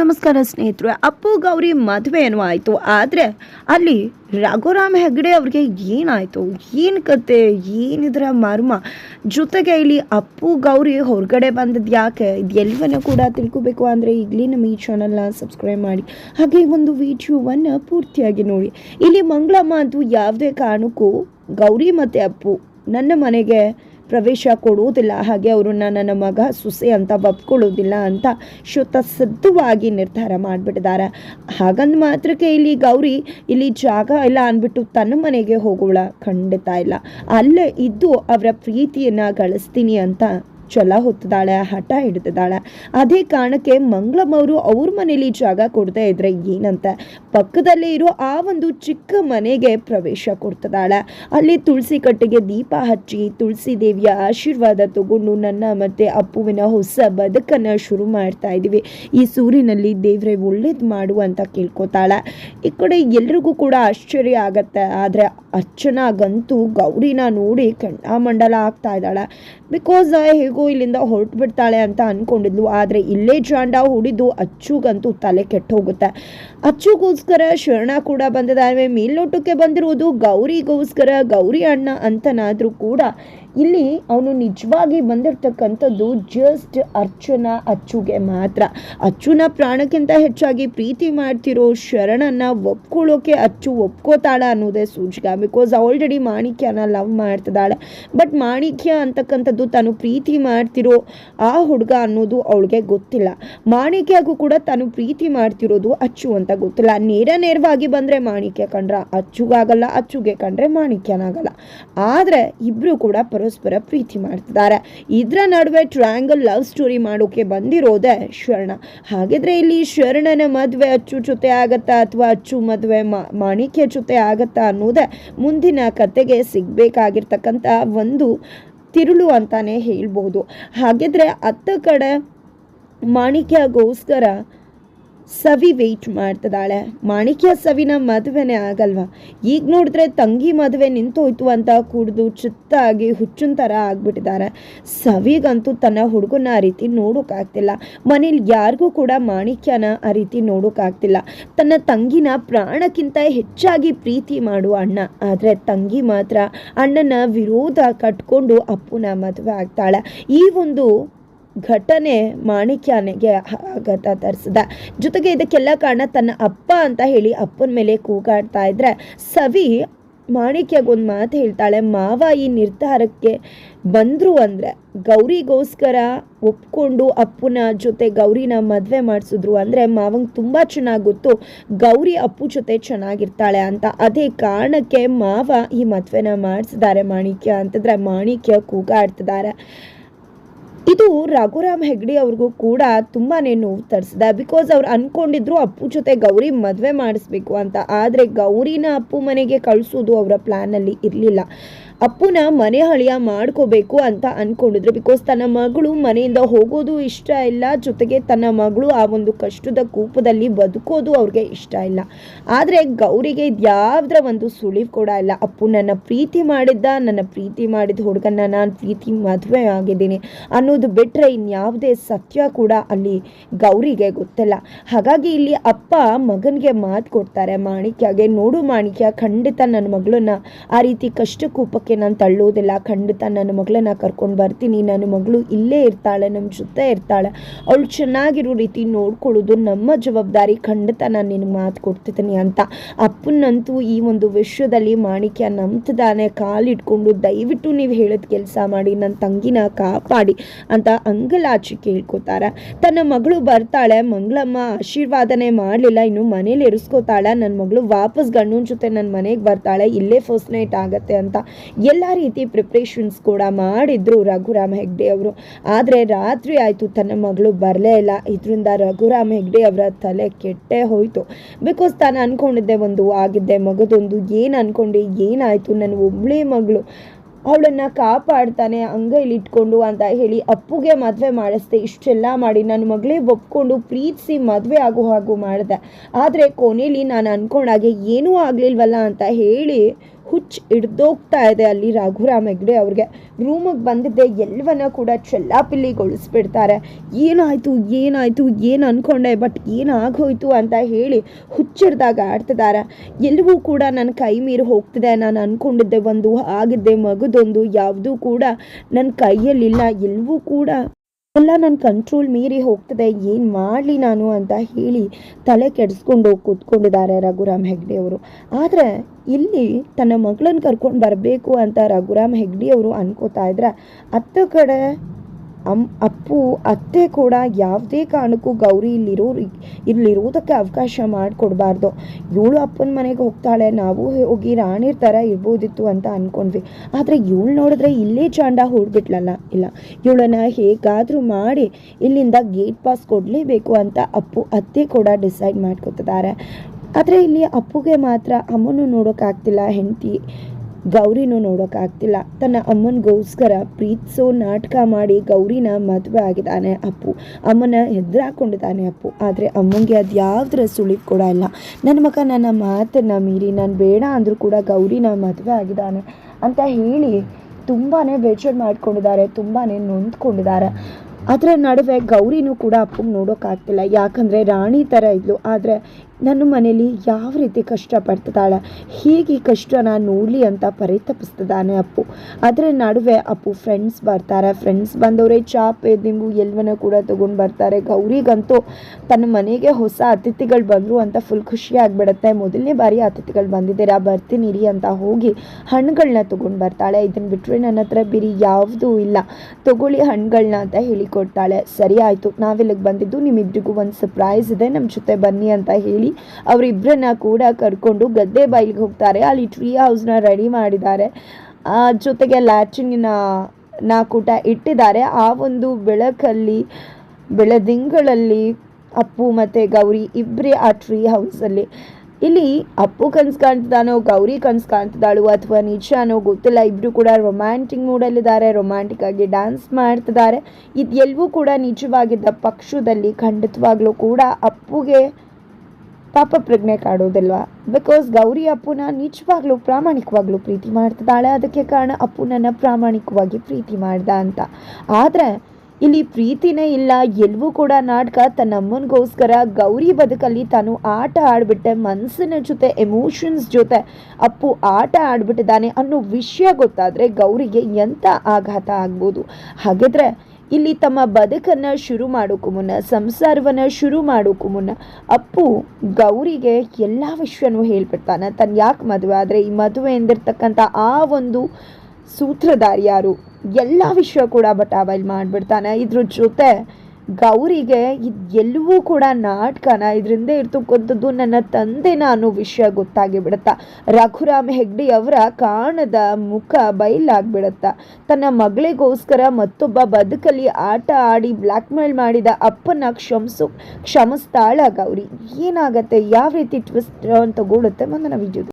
ನಮಸ್ಕಾರ ಸ್ನೇಹಿತರು, ಅಪ್ಪು ಗೌರಿ ಮದುವೆ ಏನೋ ಆಯಿತು ಆದರೆ ಅಲ್ಲಿ ರಘುರಾಮ್ ಹೆಗ್ಡೆ ಅವ್ರಿಗೆ ಏನಾಯಿತು? ಏನು ಕತೆ? ಏನಿದ್ರ ಮರ್ಮ? ಜೊತೆಗೆ ಇಲ್ಲಿ ಅಪ್ಪು ಗೌರಿ ಹೊರಗಡೆ ಬಂದದ್ದು ಯಾಕೆ? ಇದು ಎಲ್ಲವನ್ನೂ ಕೂಡ ತಿಳ್ಕೊಬೇಕು ಅಂದರೆ ಈಗಲೇ ನಮ್ಮ ಈ ಚಾನಲ್ನ ಸಬ್ಸ್ಕ್ರೈಬ್ ಮಾಡಿ. ಹಾಗೆ ಒಂದು ವಿಡಿಯೋವನ್ನು ಪೂರ್ತಿಯಾಗಿ ನೋಡಿ. ಇಲ್ಲಿ ಮಂಗಳಮ್ಮ ಅಂತೂ ಯಾವುದೇ ಕಾರಣಕ್ಕೂ ಗೌರಿ ಮತ್ತು ಅಪ್ಪು ನನ್ನ ಮನೆಗೆ ಪ್ರವೇಶ ಕೊಡುವುದಿಲ್ಲ. ಹಾಗೆ ಅವರನ್ನ ನನ್ನ ಮಗ ಸುಸೆ ಅಂತ ಒಪ್ಕೊಳ್ಳೋದಿಲ್ಲ ಅಂತ ಶ್ರುತ ಸಿದ್ಧವಾಗಿ ನಿರ್ಧಾರ ಮಾಡಿಬಿಟ್ಟಿದ್ದಾರೆ. ಹಾಗಂದ ಮಾತ್ರಕ್ಕೆ ಇಲ್ಲಿ ಗೌರಿ, ಇಲ್ಲಿ ಜಾಗ ಇಲ್ಲ ಅಂದ್ಬಿಟ್ಟು ತನ್ನ ಮನೆಗೆ ಹೋಗೋಳ ಖಂಡಿತ ಇಲ್ಲ. ಅಲ್ಲೇ ಇದ್ದು ಅವರ ಪ್ರೀತಿಯನ್ನು ಗಳಿಸ್ತೀನಿ ಅಂತ ಛಲ ಹೊತ್ತಿದ್ದಾಳೆ ಹಠ ಹಿಡಿದಿದ್ದಾಳೆ. ಅದೇ ಕಾರಣಕ್ಕೆ ಮಂಗಳಮ್ಮ ಅವರು ಅವ್ರ ಮನೇಲಿ ಜಾಗ ಕೊಡ್ತಾ ಇದ್ರೆ ಏನಂತೆ? ಪಕ್ಕದಲ್ಲೇ ಇರೋ ಆ ಒಂದು ಚಿಕ್ಕ ಮನೆಗೆ ಪ್ರವೇಶ ಕೊಡ್ತಿದ್ದಾಳೆ ಅಲ್ಲಿ ತುಳಸಿ ಕಟ್ಟಿಗೆ ದೀಪ ಹಚ್ಚಿ, ತುಳಸಿ ದೇವಿಯ ಆಶೀರ್ವಾದ ತಗೊಂಡು ನನ್ನ ಮತ್ತೆ ಅಪ್ಪುವಿನ ಹೊಸ ಬದುಕನ್ನು ಶುರು ಮಾಡ್ತಾ ಇದ್ದೀವಿ. ಈ ಸೂರಿನಲ್ಲಿ ದೇವ್ರೆ ಒಳ್ಳೇದು ಮಾಡು ಅಂತ ಕೇಳ್ಕೊತಾಳೆ. ಈ ಕಡೆ ಎಲ್ರಿಗೂ ಕೂಡ ಆಶ್ಚರ್ಯ ಆಗತ್ತೆ. ಆದರೆ ಅರ್ಚನಾಗಂತೂ ಗೌರಿನ ನೋಡಿ ಕಣ್ಣಾಮಂಡಲ ಆಗ್ತಾ ಇದ್ದಾಳೆ. ಬಿಕಾಸ್ ಇಲ್ಲಿಂದ ಹೊರಟು ಬಿಡ್ತಾಳೆ ಅಂತ ಅನ್ಕೊಂಡಿದ್ಲು. ಆದರೆ ಇಲ್ಲೇ ಜಾಂಡ ಹೂಡಿದ್ದು ಅಚ್ಚುಗಂತೂ ತಲೆ ಕೆಟ್ಟ ಹೋಗುತ್ತೆ ಅಚ್ಚುಗೋಸ್ಕರ ಶರಣ ಕೂಡ ಬಂದಿದ್ದಾರೆ ಮೇಲ್ನೋಟಕ್ಕೆ ಬಂದಿರುವುದು ಗೌರಿಗೋಸ್ಕರ ಗೌರಿ ಅಣ್ಣ ಅಂತನಾದರೂ ಕೂಡ ಇಲ್ಲಿ ಅವನು ನಿಜವಾಗಿ ಬಂದಿರತಕ್ಕಂಥದ್ದು ಜಸ್ಟ್ ಅರ್ಚುನ ಅಚ್ಚುಗೆ ಮಾತ್ರ. ಅಚ್ಚುನ ಪ್ರಾಣಕ್ಕಿಂತ ಹೆಚ್ಚಾಗಿ ಪ್ರೀತಿ ಮಾಡ್ತಿರೋ ಶರಣನ ಒಪ್ಕೊಳ್ಳೋಕೆ ಅಚ್ಚು ಒಪ್ಕೋತಾಳ ಅನ್ನೋದೇ ಸೂಚಕ. ಬಿಕಾಸ್ ಆಲ್ರೆಡಿ ಮಾಣಿಕ್ಯನ ಲವ್ ಮಾಡ್ತಿದ್ದಾಳೆ. ಬಟ್ ಮಾಣಿಕ್ಯ ಅಂತಕ್ಕಂಥದ್ದು ತಾನು ಪ್ರೀತಿ ಮಾಡ್ತಿರೋ ಆ ಹುಡುಗ ಅನ್ನೋದು ಅವಳಿಗೆ ಗೊತ್ತಿಲ್ಲ. ಮಾಣಿಕ್ಯಗೂ ಕೂಡ ತಾನು ಪ್ರೀತಿ ಮಾಡ್ತಿರೋದು ಅಚ್ಚು ಅಂತ ಗೊತ್ತಿಲ್ಲ. ನೇರ ನೇರವಾಗಿ ಬಂದರೆ ಮಾಣಿಕ್ಯ ಕಂಡ್ರ, ಅಚ್ಚುಗಾಗಲ್ಲ, ಅಚ್ಚುಗೆ ಕಂಡ್ರೆ ಮಾಣಿಕ್ಯನಾಗಲ್ಲ. ಆದರೆ ಇಬ್ಬರು ಕೂಡ ಪರಸ್ಪರ ಪ್ರೀತಿ ಮಾಡ್ತಿದ್ದಾರೆ. ಇದರ ನಡುವೆ ಟ್ರಯಾಂಗಲ್ ಲವ್ ಸ್ಟೋರಿ ಮಾಡೋಕೆ ಬಂದಿರೋದೇ ಶರಣ. ಹಾಗಿದ್ರೆ ಇಲ್ಲಿ ಶರಣನ ಮದುವೆ ಅಚ್ಚು ಜೊತೆ ಆಗತ್ತಾ ಅಥವಾ ಅಚ್ಚು ಮದುವೆ ಮಾಣಿಕ್ಯ ಜೊತೆ ಆಗತ್ತಾ ಅನ್ನೋದೇ ಮುಂದಿನ ಕತೆಗೆ ಸಿಗ್ಬೇಕಾಗಿರ್ತಕ್ಕಂಥ ಒಂದು ತಿರುಳು ಅಂತಾನೆ ಹೇಳ್ಬೋದು. ಹಾಗಿದ್ರೆ ಅತ್ತ ಕಡೆ ಮಾಣಿಕ್ಯಗೋಸ್ಕರ ಸವಿ ವೆಯ್ಟ್ ಮಾಡ್ತಿದ್ದಾಳೆ. ಮಾಣಿಕ್ಯ ಸವಿನ ಮದುವೆನೇ ಆಗಲ್ವಾ? ಈಗ ನೋಡಿದ್ರೆ ತಂಗಿ ಮದುವೆ ನಿಂತೋಯ್ತು ಅಂತ ಕುಡಿದು ಚಿತ್ತಾಗಿ ಹುಚ್ಚಿನ ಥರ ಆಗ್ಬಿಟ್ಟಿದ್ದಾರೆ. ಸವಿಗಂತೂ ತನ್ನ ಹುಡುಗನ ಆ ರೀತಿ ನೋಡೋಕ್ಕಾಗ್ತಿಲ್ಲ ಮನೇಲಿ ಯಾರಿಗೂ ಕೂಡ ಮಾಣಿಕ್ಯನ ಆ ರೀತಿ ನೋಡೋಕ್ಕಾಗ್ತಿಲ್ಲ ತನ್ನ ತಂಗಿನ ಪ್ರಾಣಕ್ಕಿಂತ ಹೆಚ್ಚಾಗಿ ಪ್ರೀತಿ ಮಾಡು ಅಣ್ಣ. ಆದರೆ ತಂಗಿ ಮಾತ್ರ ಅಣ್ಣನ ವಿರೋಧ ಕಟ್ಕೊಂಡು ಅಪ್ಪುನ ಮದುವೆ ಆಗ್ತಾಳೆ. ಈ ಒಂದು ಘಟನೆ ಮಾಣಿಕ್ಯನಿಗೆ ಆಘಾತ ತರಿಸಿದ. ಜೊತೆಗೆ ಇದಕ್ಕೆಲ್ಲ ಕಾರಣ ತನ್ನ ಅಪ್ಪ ಅಂತ ಹೇಳಿ ಅಪ್ಪನ ಮೇಲೆ ಕೂಗಾಡ್ತಾ ಇದ್ರೆ ಸವಿ ಮಾಣಿಕ್ಯಗೊಂದು ಮಾತು ಹೇಳ್ತಾಳೆ, ಮಾವ ಈ ನಿರ್ಧಾರಕ್ಕೆ ಬಂದರು ಅಂದರೆ ಗೌರಿಗೋಸ್ಕರ ಒಪ್ಕೊಂಡು ಅಪ್ಪನ ಜೊತೆ ಗೌರಿನ ಮದುವೆ ಮಾಡಿಸಿದ್ರು ಅಂದರೆ ಮಾವಂಗೆ ತುಂಬ ಚೆನ್ನಾಗಿ ಗೊತ್ತು, ಗೌರಿ ಅಪ್ಪು ಜೊತೆ ಚೆನ್ನಾಗಿರ್ತಾಳೆ ಅಂತ. ಅದೇ ಕಾರಣಕ್ಕೆ ಮಾವ ಈ ಮದುವೆನ ಮಾಡಿಸಿದ್ದಾರೆ ಮಾಣಿಕ್ಯ. ಅಂತಂದರೆ ಮಾಣಿಕ್ಯ ಕೂಗಾಡ್ತಿದ್ದಾರೆ. ಇದು ರಘುರಾಮ್ ಹೆಗ್ಡಿ ಅವ್ರಿಗೂ ಕೂಡ ತುಂಬಾ ನೋವು ತರಿಸಿದ. ಬಿಕಾಸ್ ಅವ್ರು ಅನ್ಕೊಂಡಿದ್ರು ಅಪ್ಪು ಜೊತೆ ಗೌರಿ ಮದುವೆ ಮಾಡಿಸ್ಬೇಕು ಅಂತ. ಆದರೆ ಗೌರಿನ ಅಪ್ಪು ಮನೆಗೆ ಕಳಿಸೋದು ಅವರ ಪ್ಲ್ಯಾನಲ್ಲಿ ಇರಲಿಲ್ಲ. ಅಪ್ಪುನ ಮನೆ ಹಳಿಯ ಮಾಡ್ಕೋಬೇಕು ಅಂತ ಅನ್ಕೊಂಡಿದ್ರು. ಬಿಕಾಸ್ ತನ್ನ ಮಗಳು ಮನೆಯಿಂದ ಹೋಗೋದು ಇಷ್ಟ ಇಲ್ಲ. ಜೊತೆಗೆ ತನ್ನ ಮಗಳು ಆ ಒಂದು ಕಷ್ಟದ ಕೂಪದಲ್ಲಿ ಬದುಕೋದು ಅವ್ರಿಗೆ ಇಷ್ಟ ಇಲ್ಲ. ಆದರೆ ಗೌರಿಗೆ ಇದ್ಯಾವ್ದ್ರ ಒಂದು ಸುಳಿವು ಕೂಡ ಇಲ್ಲ. ಅಪ್ಪು ನನ್ನ ಪ್ರೀತಿ ಮಾಡಿದ್ದ, ನನ್ನ ಪ್ರೀತಿ ಮಾಡಿದ ಹುಡುಗನ ನಾನು ಪ್ರೀತಿ ಮದುವೆ ಆಗಿದ್ದೀನಿ ಅನ್ನೋದು ಬಿಟ್ಟರೆ ಇನ್ಯಾವುದೇ ಸತ್ಯ ಕೂಡ ಅಲ್ಲಿ ಗೌರಿಗೆ ಗೊತ್ತಿಲ್ಲ. ಹಾಗಾಗಿ ಇಲ್ಲಿ ಅಪ್ಪ ಮಗನಿಗೆ ಮಾತು ಕೊಡ್ತಾರೆ. ಮಾಣಿಕ್ಯಗೆ, ನೋಡು ಮಾಣಿಕ್ಯ, ಖಂಡಿತ ನನ್ನ ಮಗಳನ್ನ ಆ ರೀತಿ ಕಷ್ಟ ಕೂಪಕ್ಕೆ ನಾನು ತಳ್ಳೋದಿಲ್ಲ, ಖಂಡಿತ ನನ್ನ ಮಗಳನ್ನ ಕರ್ಕೊಂಡು ಬರ್ತೀನಿ, ನನ್ನ ಮಗಳು ಇಲ್ಲೇ ಇರ್ತಾಳೆ ನಮ್ಮ ಜೊತೆ ಇರ್ತಾಳೆ. ಅವಳು ಚೆನ್ನಾಗಿರೋ ರೀತಿ ನೋಡ್ಕೊಳ್ಳೋದು ನಮ್ಮ ಜವಾಬ್ದಾರಿ, ಖಂಡಿತ ನಾನು ನಿನಗೆ ಮಾತು ಕೊಡ್ತಿದ್ದೀನಿ ಅಂತ. ಅಪ್ಪನಂತೂ ಈ ಒಂದು ವಿಷಯದಲ್ಲಿ ಮಾಣಿಕ್ಯ ನಂಬ್ತದಾನೆ, ಕಾಲಿಟ್ಕೊಂಡು ದಯವಿಟ್ಟು ನೀವು ಹೇಳಿದ ಕೆಲಸ ಮಾಡಿ ನನ್ನ ತಂಗಿನ ಕಾಪಾಡಿ ಅಂತ ಅಂಗಲಾಚಿ ಕೇಳ್ಕೊತಾರೆ. ತನ್ನ ಮಗಳು ಬರ್ತಾಳೆ, ಮಂಗಳಮ್ಮ ಆಶೀರ್ವಾದನೆ ಮಾಡಲಿಲ್ಲ, ಇನ್ನು ಮನೇಲಿ ಇರಿಸ್ಕೋತಾಳೆ ನನ್ನ ಮಗಳು ವಾಪಸ್ ಗಂಡನ ಜೊತೆ ನನ್ನ ಮನೆಗೆ ಬರ್ತಾಳೆ, ಇಲ್ಲೇ ಫಸ್ಟ್ ನೈಟ್ ಆಗತ್ತೆ ಅಂತ. ಎಲ್ಲ ರೀತಿ ಪ್ರಿಪ್ರೇಷನ್ಸ್ ಕೂಡ ಮಾಡಿದ್ರು ರಘುರಾಮ್ ಹೆಗ್ಡೆ ಅವರು. ಆದರೆ ರಾತ್ರಿ ಆಯಿತು, ತನ್ನ ಮಗಳು ಬರಲೇ ಇಲ್ಲ. ಇದರಿಂದ ರಘುರಾಮ್ ಹೆಗ್ಡೆ ಅವರ ತಲೆ ಕೆಟ್ಟೇ ಹೋಯಿತು. ಬಿಕಾಸ್ ತಾನು ಅಂದ್ಕೊಂಡಿದ್ದೆ ಒಂದು ಆಗಿದ್ದೆ, ಮಗದೊಂದು ಏನು ಅನ್ಕೊಂಡೆ, ಏನಾಯಿತು, ನನ್ನ ಒಬ್ಬಳೇ ಮಗಳು ಅವಳನ್ನು ಕಾಪಾಡ್ತಾನೆ, ಅಂಗೈಲಿ ಇಟ್ಕೊಂಡು ಅಂತ ಹೇಳಿ ಅಪ್ಪುಗೆ ಮದುವೆ ಮಾಡಿಸ್ದೆ. ಇಷ್ಟೆಲ್ಲ ಮಾಡಿ ನನ್ನ ಮಗಳೇ ಒಪ್ಕೊಂಡು ಪ್ರೀತಿಸಿ ಮದುವೆ ಆಗೋ ಹಾಗೂ ಮಾಡಿದೆ. ಆದರೆ ಕೊನೆಯಲ್ಲಿ ನಾನು ಅಂದ್ಕೊಂಡಾಗೆ ಏನೂ ಆಗಲಿಲ್ವಲ್ಲ ಅಂತ ಹೇಳಿ ಹುಚ್ಚು ಹಿಡ್ದೋಗ್ತಾ ಇದೆ ಅಲ್ಲಿ ರಘುರಾಮ್ ಹೆಗ್ಡೆ ಅವ್ರಿಗೆ. ರೂಮಿಗೆ ಬಂದಿದ್ದೆ ಎಲ್ಲವನ್ನ ಕೂಡ ಚೆಲ್ಲಾಪಿಲ್ಲಿಗೊಳಿಸ್ಬಿಡ್ತಾರೆ. ಏನಾಯಿತು ಏನಾಯಿತು, ಏನು ಅಂದ್ಕೊಂಡೆ ಬಟ್ ಏನಾಗೋಯ್ತು ಅಂತ ಹೇಳಿ ಹುಚ್ಚಿಡ್ದಾಗ ಆಡ್ತಿದ್ದಾರೆ. ಎಲ್ಲವೂ ಕೂಡ ನನ್ನ ಕೈ ಮೀರಿ ಹೋಗ್ತಿದೆ, ನಾನು ಅಂದ್ಕೊಂಡಿದ್ದೆ ಒಂದು ಆಗಿದ್ದೆ ಮಗದೊಂದು, ಯಾವುದೂ ಕೂಡ ನನ್ನ ಕೈಯಲ್ಲಿಲ್ಲ. ಎಲ್ಲವೂ ಕೂಡ ಎಲ್ಲ ನನ್ನ ಕಂಟ್ರೋಲ್ ಮೀರಿ ಹೋಗ್ತದೆ, ಏನು ಮಾಡಲಿ ನಾನು ಅಂತ ಹೇಳಿ ತಲೆ ಕೆಡಿಸ್ಕೊಂಡು ಕೂತ್ಕೊಂಡಿದ್ದಾರೆ ರಘುರಾಮ್ ಹೆಗ್ಡೆ ಅವರು. ಆದರೆ ಇಲ್ಲಿ ತನ್ನ ಮಗಳನ್ನ ಕರ್ಕೊಂಡು ಬರಬೇಕು ಅಂತ ರಘುರಾಮ್ ಹೆಗ್ಡೆ ಅವರು ಅನ್ಕೋತಾ ಇದ್ರೆ, ಅತ್ತ ಕಡೆ ಅಮ್, ಅಪ್ಪು, ಅತ್ತೆ ಕೂಡ ಯಾವುದೇ ಕಾರಣಕ್ಕೂ ಗೌರಿ ಇಲ್ಲಿರೋ ಇಲ್ಲಿರೋದಕ್ಕೆ ಅವಕಾಶ ಮಾಡಿಕೊಡ್ಬಾರ್ದು. ಇವಳು ಅಪ್ಪನ ಮನೆಗೆ ಹೋಗ್ತಾಳೆ, ನಾವು ಹೋಗಿ ರಾಣಿರ್ ಥರ ಇರ್ಬೋದಿತ್ತು ಅಂತ ಅಂದ್ಕೊಂಡ್ವಿ ಆದರೆ ಇವಳು ನೋಡಿದ್ರೆ ಇಲ್ಲೇ ಚಾಂಡ ಹೊಡ್ಬಿಟ್ಲಲ್ಲ. ಇಲ್ಲ. ಇವಳನ್ನ ಹೇಗಾದರೂ ಮಾಡಿ ಇಲ್ಲಿಂದ ಗೇಟ್ ಪಾಸ್ ಕೊಡಲೇಬೇಕು ಅಂತ ಅಪ್ಪು, ಅತ್ತೆ ಕೂಡ ಡಿಸೈಡ್ ಮಾಡ್ಕೊತಿದ್ದಾರೆ. ಆದರೆ ಇಲ್ಲಿ ಅಪ್ಪುಗೆ ಮಾತ್ರ ಅಮ್ಮನೂ ನೋಡೋಕ್ಕಾಗ್ತಿಲ್ಲ ಹೆಂಡತಿ ಗೌರಿನೂ ನೋಡೋಕ್ಕಾಗ್ತಿಲ್ಲ ತನ್ನ ಅಮ್ಮನಿಗೋಸ್ಕರ ಪ್ರೀತಿಸೋ ನಾಟಕ ಮಾಡಿ ಗೌರಿನ ಮದುವೆ ಆಗಿದ್ದಾನೆ ಅಪ್ಪು. ಅಮ್ಮನ ಹೆದರಾಕೊಂಡಿದ್ದಾನೆ ಅಪ್ಪು. ಆದರೆ ಅಮ್ಮನಿಗೆ ಅದು ಯಾವುದರ ಸುಳಿವು ಕೂಡ ಇಲ್ಲ. ನನ್ನ ಮಗ, ನನ್ನ ಮಾತನ್ನು ಮೀರಿ, ನಾನು ಬೇಡ ಅಂದರೂ ಕೂಡ ಗೌರಿನ ಮದುವೆ ಆಗಿದ್ದಾನೆ ಅಂತ ಹೇಳಿ ತುಂಬಾ ಬೇಜಾರು ಮಾಡ್ಕೊಂಡಿದ್ದಾರೆ ತುಂಬಾ ನೊಂದ್ಕೊಂಡಿದ್ದಾರೆ. ಅದರ ನಡುವೆ ಗೌರಿನೂ ಕೂಡ ಅಪ್ಪಂಗೆ ನೋಡೋಕ್ಕಾಗ್ತಿಲ್ಲ. ಯಾಕಂದರೆ ರಾಣಿ ಥರ ಇದ್ಲು. ಆದರೆ ನನ್ನ ಮನೇಲಿ ಯಾವ ರೀತಿ ಕಷ್ಟಪಡ್ತಿದ್ದಾಳೆ ಹೀಗೆ ಈ ಕಷ್ಟನ ನೋಡಲಿ ಅಂತ ಪರಿತಪಿಸ್ತಿದ್ದಾನೆ ಅಪ್ಪು. ಅದರ ನಡುವೆ ಅಪ್ಪು ಫ್ರೆಂಡ್ಸ್ ಬರ್ತಾರೆ. ಫ್ರೆಂಡ್ಸ್ ಬಂದವರೇ ಚಾಪೆ ದಿಂಬು ಎಲ್ವನ ಕೂಡ ತೊಗೊಂಡು ಬರ್ತಾರೆ. ಗೌರಿಗಂತೂ ತನ್ನ ಮನೆಗೆ ಹೊಸ ಅತಿಥಿಗಳು ಬಂದರು ಅಂತ ಫುಲ್ ಖುಷಿ ಆಗಿಬಿಡುತ್ತೆ. ಮೊದಲನೇ ಬಾರಿ ಅತಿಥಿಗಳು ಬಂದಿದ್ದೀರಾ, ಬರ್ತೀನಿ ಇರಿ ಅಂತ ಹೋಗಿ ಹಣ್ಣುಗಳನ್ನ ತೊಗೊಂಡು ಬರ್ತಾಳೆ. ಇದನ್ನು ಬಿಟ್ಟರೆ ನನ್ನ ಹತ್ರ ಬಿರಿ ಯಾವುದೂ ಇಲ್ಲ. ತೊಗೊಳ್ಳಿ ಹಣ್ಣುಗಳನ್ನ ಅಂತ ಹೇಳಿಕೊಡ್ತಾಳೆ. ಸರಿ ಆಯಿತು, ನಾವಿಲ್ಲಿಗೆ ಬಂದಿದ್ದು ನಿಮ್ಮಿಬ್ಬರಿಗೂ ಒಂದು ಸರ್ಪ್ರೈಸ್ ಇದೆ ನಮ್ಮ ಜೊತೆ ಬನ್ನಿ ಅಂತ ಹೇಳಿ ಅವರಿಬ್ಬರನ್ನ ಕೂಡ ಕರ್ಕೊಂಡು ಗದ್ದೆ ಬೈಲಿಗೆ ಹೋಗ್ತಾರೆ. ಅಲ್ಲಿ ಟ್ರೀ ಹೌಸ್ನ ರೆಡಿ ಮಾಡಿದ್ದಾರೆ. ಜೊತೆಗೆ ಲ್ಯಾಚಿಂಗಿನ ನಾಕೂಟ ಇಟ್ಟಿದ್ದಾರೆ. ಆ ಒಂದು ಬೆಳಕಲ್ಲಿ, ಬೆಳದಿಂಗಳಲ್ಲಿ ಅಪ್ಪು ಮತ್ತು ಗೌರಿ ಇಬ್ಬರೇ ಆ ಟ್ರೀ ಹೌಸಲ್ಲಿ ಇಲ್ಲಿ ಅಪ್ಪು ಕನ್ಸು ಕಾಣ್ತಿದ್ದಾನೋ, ಗೌರಿ ಕನ್ಸು ಕಾಣ್ತಿದ್ದಾಳು ಅಥವಾ ನಿಜಾನೋ ಗೊತ್ತಿಲ್ಲ. ಇಬ್ಬರು ಕೂಡ ರೊಮ್ಯಾಂಟಿಕ್ ಮೂಡಲ್ಲಿದ್ದಾರೆ ರೊಮ್ಯಾಂಟಿಕ್ ಆಗಿ ಡ್ಯಾನ್ಸ್ ಮಾಡ್ತಿದ್ದಾರೆ. ಇದೆಲ್ಲವೂ ಕೂಡ ನಿಜವಾಗಿದ್ದ ಪಕ್ಷದಲ್ಲಿ ಖಂಡಿತವಾಗ್ಲೂ ಕೂಡ ಅಪ್ಪುಗೆ ಪಾಪ ಪ್ರಜ್ಞೆ ಕಾಡೋದಿಲ್ವಾ? ಬಿಕಾಸ್ ಗೌರಿ ಅಪ್ಪುನ ನಿಜವಾಗ್ಲೂ ಪ್ರಾಮಾಣಿಕವಾಗ್ಲೂ ಪ್ರೀತಿ ಮಾಡ್ತಿದ್ದಾಳೆ. ಅದಕ್ಕೆ ಕಾರಣ ಅಪ್ಪುನನ್ನು ಪ್ರಾಮಾಣಿಕವಾಗಿ ಪ್ರೀತಿ ಮಾಡ್ದ ಅಂತ. ಆದರೆ, ಇಲ್ಲಿ ಪ್ರೀತಿನೇ ಇಲ್ಲ. ಎಲ್ಲವೂ ಕೂಡ ನಾಟಕ ತನ್ನ ಅಮ್ಮನಿಗೋಸ್ಕರ ಗೌರಿ ಬದುಕಲ್ಲಿ ತಾನು ಆಟ ಆಡ್ಬಿಟ್ಟೆ. ಮನಸ್ಸಿನ ಜೊತೆ ಎಮೋಷನ್ಸ್ ಜೊತೆ ಅಪ್ಪು ಆಟ ಆಡ್ಬಿಟ್ಟಿದ್ದಾನೆ ಅನ್ನೋ ವಿಷಯ ಗೊತ್ತಾದರೆ ಗೌರಿಗೆ ಎಂಥ ಆಘಾತ ಆಗ್ಬೋದು? ಹಾಗಿದ್ರೆ ಇಲ್ಲಿ ತಮ್ಮ ಬದುಕನ್ನು ಶುರು ಮಾಡೋಕ್ಕೂ ಮುನ್ನ, ಸಂಸಾರವನ್ನು ಶುರು ಮಾಡೋಕ್ಕೂ ಮುನ್ನ ಅಪ್ಪು ಗೌರಿಗೆ ಎಲ್ಲ ವಿಷಯನೂ ಹೇಳ್ಬಿಡ್ತಾನೆ. ತನ್ನ ಯಾಕೆ ಮದುವೆ? ಆದರೆ ಈ ಮದುವೆ ಎಂದಿರ್ತಕ್ಕಂಥ ಆ ಒಂದು ಸೂತ್ರಧಾರಿ ಯಾರು? ಎಲ್ಲ ವಿಷಯ ಕೂಡ ಬಟಾಬೈಲ್ ಮಾಡಿಬಿಡ್ತಾನೆ. ಇದ್ರ ಜೊತೆ ಗೌರಿಗೆ ಇದು ಎಲ್ಲವೂ ಕೂಡ ನಾಟಕನ ಇದರಿಂದ ಇರ್ತಕ್ಕಂಥದ್ದು ನನ್ನ ತಂದೆನ ಅನ್ನೋ ವಿಷಯ ಗೊತ್ತಾಗಿ ಬಿಡುತ್ತಾ ರಘುರಾಮ್ ಹೆಗ್ಡಿ ಅವರ ಕಾಣದ ಮುಖ ಬಯಲಾಗ್ಬಿಡುತ್ತಾ. ತನ್ನ ಮಗಳಿಗೋಸ್ಕರ ಮತ್ತೊಬ್ಬ ಬದುಕಲ್ಲಿ ಆಟ ಆಡಿ ಬ್ಲ್ಯಾಕ್ ಮೇಲ್ ಮಾಡಿದ ಅಪ್ಪನ ಕ್ಷಮಿಸು, ಕ್ಷಮಿಸ್ತಾಳ ಗೌರಿ. ಏನಾಗತ್ತೆ? ಯಾವ ರೀತಿ ಟ್ವಿಸ್ಟ್ ತಗೊಳುತ್ತೆ ಮುಂದಿನ ವಿಡಿಯೋದಲ್ಲಿ